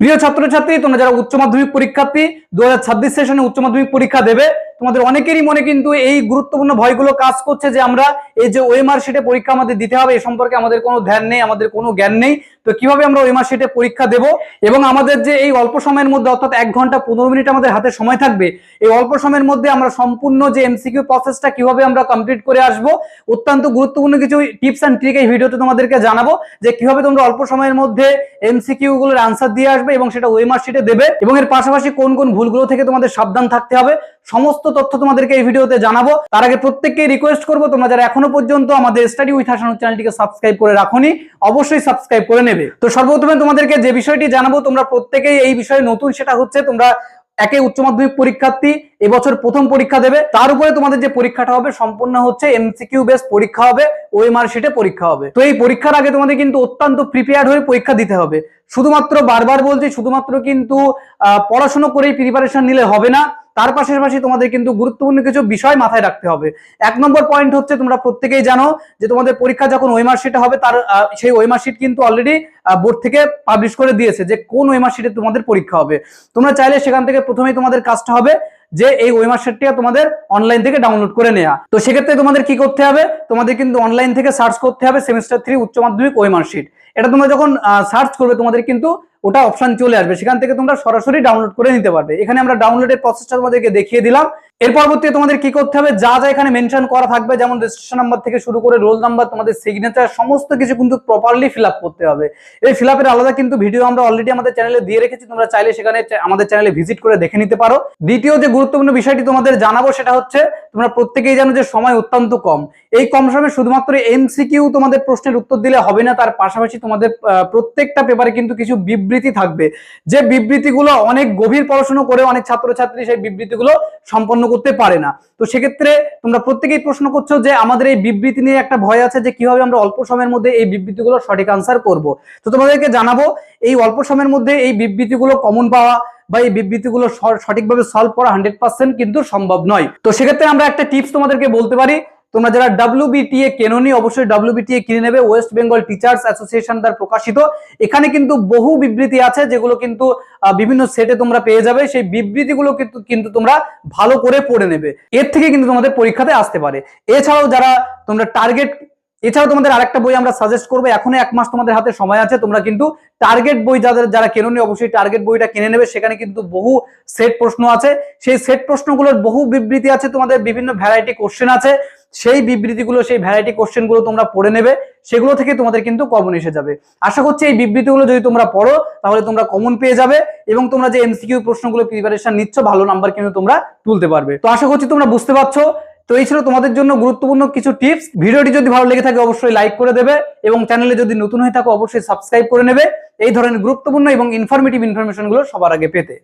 প্রিয় ছাত্রছাত্রী, তোমরা যারা উচ্চ মাধ্যমিক পরীক্ষার্থী দু হাজার ছাব্বিশ সেশনে উচ্চ মাধ্যমিক পরীক্ষা দেবে তোমাদের অনেকেরই মনে কিন্তু এই গুরুত্বপূর্ণ ভয়গুলো কাজ করছে যে আমরা এই যে ওএমআর শিটে পরীক্ষা আমাদের দিতে হবে, এ সম্পর্কে আমাদের কোনো ধ্যান নেই, আমাদের কোনো জ্ঞান নেই। তো কীভাবে আমরা ওএমআর শিটে পরীক্ষা দেব? এবং আমাদের যে এই অল্প সময়ের মধ্যে, অর্থাৎ এক ঘণ্টা পনেরো মিনিট আমাদের হাতে সময় থাকবে, এই অল্প সময়ের মধ্যে আমরা সম্পূর্ণ যে এমসিকিউ প্রসেসটা কীভাবে আমরা কমপ্লিট করে আসব, অত্যন্ত গুরুত্বপূর্ণ কিছু টিপস অ্যান্ড ট্রিক এই ভিডিওতে তোমাদেরকে জানাব, যে কীভাবে তোমরা অল্প সময়ের মধ্যে এমসিকিউ গুলোর আনসার দিয়ে আসবে এবং সেটা ওয়েমার শিটে দেবে। এবং এর পাশাপাশি কোন কোন ভুলগুলো থেকে তোমাদের সাবধান থাকতে হবে সমস্ত তথ্য তোমাদেরকে এই ভিডিওতে জানাব। তার আগে প্রত্যেককে রিকোয়েস্ট করব, তোমরা যারা এখনও পর্যন্ত আমাদের স্টাডি উইথ হাসান চ্যানেলটিকে সাবস্ক্রাইব করে রাখোনি, অবশ্যই সাবস্ক্রাইব করে নেবে। তো সর্বপ্রথমে তোমাদেরকে যে বিষয়টি জানাব, তোমরা প্রত্যেকেই এই বিষয়ে নতুন, সেটা হচ্ছে তোমরা একে উচ্চ মাধ্যমিক পরীক্ষার্থী, এবছর প্রথম পরীক্ষা দেবে। তার উপরে তোমাদের যে পরীক্ষাটা হবে, সম্পূর্ণ হচ্ছে এমসিকিউ বেস পরীক্ষা হবে ওএমআর শিটে পরীক্ষা হবে। তো এই পরীক্ষার আগে তোমাদের কিন্তু অত্যন্ত প্রিপেয়ার্ড হয়ে পরীক্ষা দিতে হবে। শুধুমাত্র বারবার বলছি, শুধুমাত্র কিন্তু পড়াশোনা করেই প্রিপারেশন নিলে হবে না। তার পাশাপাশি তোমাদের কিন্তু গুরুত্বপূর্ণ কিছু বিষয় মাথায় রাখতে হবে। এক নম্বর পয়েন্ট হচ্ছে, তোমরা প্রত্যেকেই জানো যে তোমাদের পরীক্ষা যখন ওয়েমার শিট হবে, তার সেই ওয়েমার শিট কিন্তু অলরেডি বোর্ড থেকে পাবলিশ করে দিয়েছে যে কোন ওয়েমার শিটে তোমাদের পরীক্ষা হবে। তোমরা চাইলে সেখান থেকে প্রথমেই তোমাদের কাজটা হবে যে এই ওয়েমার শিটটা তোমাদের অনলাইন থেকে ডাউনলোড করে নেওয়া তো সেক্ষেত্রে তোমাদের কি করতে হবে? তোমাদের কিন্তু অনলাইন থেকে সার্চ করতে হবে সেমিস্টার থ্রি উচ্চ মাধ্যমিক ওয়েমার শিট এটা তোমরা যখন সার্চ করবে, তোমাদের কিন্তু ওটা অপশান চলে আসবে। সেখান থেকে তোমরা সরাসরি ডাউনলোড করে নিতে পারবে। এখানে আমরা ডাউনলোডের প্রসেসটা তোমাদেরকে দেখিয়ে দিলাম। এর পরবর্তীতে তোমাদের কি করতে হবে? যা যা এখানে মেনশন করা থাকবে, যেমন রেজিস্ট্রেশন নাম্বার থেকে শুরু করে রোল নাম্বার তোমাদের সিগনেচার সমস্ত কিছু কিন্তু প্রপারলি ফিল করতে হবে। এই ফিল আলাদা কিন্তু ভিডিও আমরা অলরেডি আমাদের চ্যানেলে দিয়ে রেখেছি, তোমরা চাইলে সেখানে আমাদের চ্যানেলে ভিজিট করে দেখে নিতে পারো। দ্বিতীয় যে গুরুত্বপূর্ণ বিষয়টি তোমাদের জানাব, সেটা হচ্ছে তোমরা প্রত্যেকেই জানো যে সময় অত্যন্ত কম। এই কম সময়ে শুধুমাত্র এমসিকিউ তোমাদের প্রশ্নের উত্তর দিলে হবে না, তার পাশাপাশি তোমাদের প্রত্যেকটা পেপারে কিন্তু কিছু বিবৃতি থাকবে। যে বিবৃতিগুলো অনেক গভীর পড়াশোনা করে অনেক ছাত্রছাত্রী সেই বিবৃতিগুলো সম্পন্ন করতে পারে না। তো সেক্ষেত্রে তোমরা প্রত্যেকেই প্রশ্ন করছ যে আমাদের এই বিবৃতি নিয়ে একটা ভয় আছে যে কীভাবে আমরা অল্প সময়ের মধ্যে এই বিবৃতিগুলো সঠিক আনসার করব। তো তোমাদেরকে জানাব, এই অল্প সময়ের মধ্যে এই বিবৃতিগুলো কমন পাওয়া বা এই বিবৃতিগুলো সঠিকভাবে সলভ করা হান্ড্রেড পার্সেন্ট কিন্তু সম্ভব নয়। তো সেক্ষেত্রে আমরা একটা টিপস তোমাদেরকে বলতে পারি তোমরা যারা ডাব্লিউবিটিএ কেননি, অবশ্যই ডাব্লিউবিটিএ কিনে নেবে। ওয়েস্ট বেঙ্গল টিচার্স অ্যাসোসিয়েশন দ্বারা প্রকাশিত। এখানে কিন্তু বহু বিবৃতি আছে, যেগুলো কিন্তু বিভিন্ন সেটে তোমরা পেয়ে যাবে। সেই বিবৃতিগুলো কিন্তু কিন্তু তোমরা ভালো করে পড়ে নেবে। এর থেকে কিন্তু তোমাদের পরীক্ষাতে আসতে পারে। এছাড়াও যারা তোমরা টার্গেট এছাড়াও তোমাদের আরেকটা বই আমরা সাজেস্ট করব। এখনও এক মাস তোমাদের হাতে সময় আছে। তোমরা কিন্তু টার্গেট বই যাদের, যারা কেননি, অবশ্যই টার্গেট বইটা কিনে নেবে। সেখানে কিন্তু বহু সেট প্রশ্ন আছে। সেই সেট প্রশ্নগুলোর বহু বিবৃতি আছে। তোমাদের বিভিন্ন ভ্যারাইটি কোশ্চেন আছে। সেই বিবৃতিগুলো, সেই ভ্যারাইটি কোশ্চেনগুলো তোমরা পড়ে নেবে, সেগুলো থেকে তোমাদের কিন্তু কমন এসে যাবে। আশা করছি এই বিবৃতিগুলো যদি তোমরা পড়ো, তাহলে তোমরা কমন পেয়ে যাবে এবং তোমরা যে এমসিকিউ প্রশ্নগুলো প্রিপারেশন নিচ্ছ, ভালো নাম্বার কিন্তু তোমরা তুলতে পারবে। তো আশা করছি তোমরা বুঝতে পারছ। তো এই ছিল তোমাদের জন্য গুরুত্বপূর্ণ কিছু টিপস ভিডিওটি যদি ভালো লেগে থাকে, অবশ্যই লাইক করে দেবে এবং চ্যানেলে যদি নতুন হয়ে থাকো, অবশ্যই সাবস্ক্রাইব করে নেবে। এই ধরনের গুরুত্বপূর্ণ এবং ইনফরমেটিভ ইনফরমেশনগুলো সবার আগে পেতে।